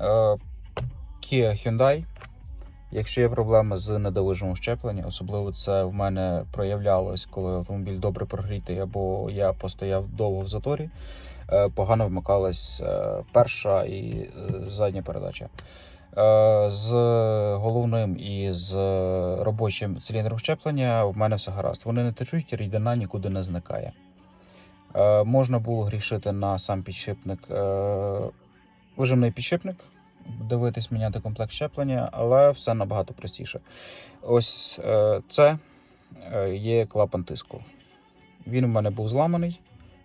Е, Kia Hyundai. Якщо є проблеми з недовижимом щеплення, особливо це в мене проявлялось, коли автомобіль добре прогрітий, або я постояв довго в заторі, е, погано вмикалась е, перша і задня передача. З головним і з робочим циліндром щеплення в мене все гаразд. Вони не течуть, рідина нікуди не зникає. Можна було грішити на сам підшипник, вижимний підшипник, дивитись, міняти комплект щеплення, але все набагато простіше. Ось е, це е, є клапан тиску. Він у мене був зламаний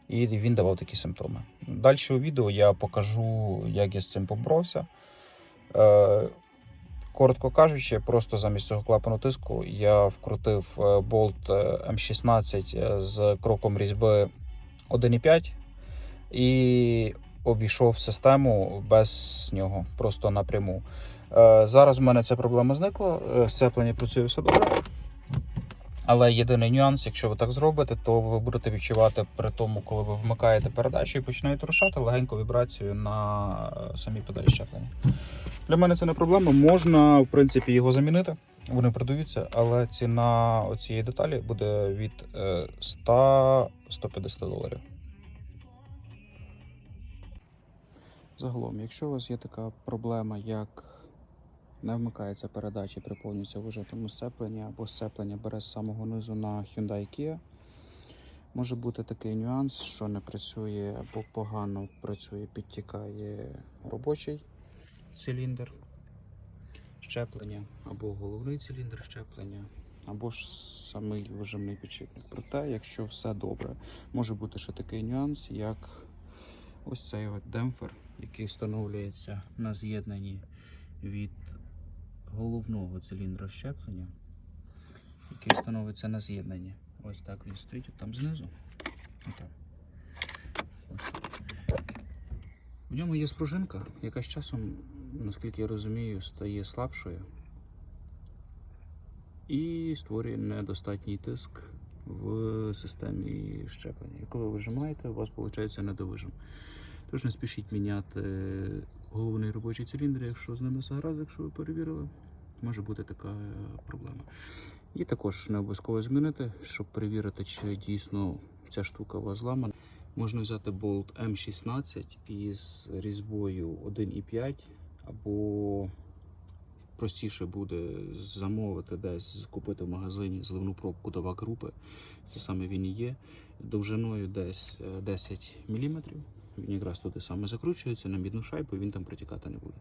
і він давав такі симптоми. Далі у відео я покажу, як я з цим поборовся. Е, Коротко кажучи, просто замість цього клапану тиску я вкрутив болт е, М16 е, з кроком різьби 1,5 і обійшов систему без нього, просто напряму. Е, Зараз в мене ця проблема зникла, е, сцеплення працює все добре. Але єдиний нюанс, якщо ви так зробите, то ви будете відчувати при тому, коли ви вмикаєте передачу і починаєте рушати легеньку вібрацію на е, самій педалі щеплення. Для мене це не проблема. Можна, в принципі, його замінити. Вони продаються, але ціна цієї деталі буде від е, 100-150 доларів. Загалом, якщо у вас є така проблема, як не вмикається передача при повністю вижатому сцепленні або сцеплення бере з самого низу на Hyundai Kia, може бути такий нюанс, що не працює або погано працює, підтікає робочий циліндр щеплення, або головний циліндр щеплення, або ж самий вижимний підшипник. Проте, якщо все добре, може бути ще такий нюанс, як ось цей от демпфер, який встановлюється на з'єднанні від головного циліндра щеплення, який встановиться на з'єднанні. Ось так він стоїть там знизу. В ньому є спружинка, яка з часом, наскільки я розумію, стає слабшою і створює недостатній тиск в системі щеплення. І коли ви вижимаєте, у вас виходить недовижим. Тож не спішіть міняти головний робочий циліндр, якщо з ними все якщо ви перевірили, може бути така проблема. І також не обов'язково змінити, щоб перевірити, чи дійсно ця штука у вас зламана. Можна взяти болт М16 із різьбою 1,5 або простіше буде замовити десь, купити в магазині зливну пробку до вакрупи. Це саме він і є. Довжиною десь е, 10 мм. Він якраз туди саме закручується на мідну шайбу, він там протікати не буде.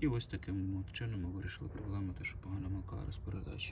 І ось таким чином ми вирішили проблему, те, що погано мелка розпередачі.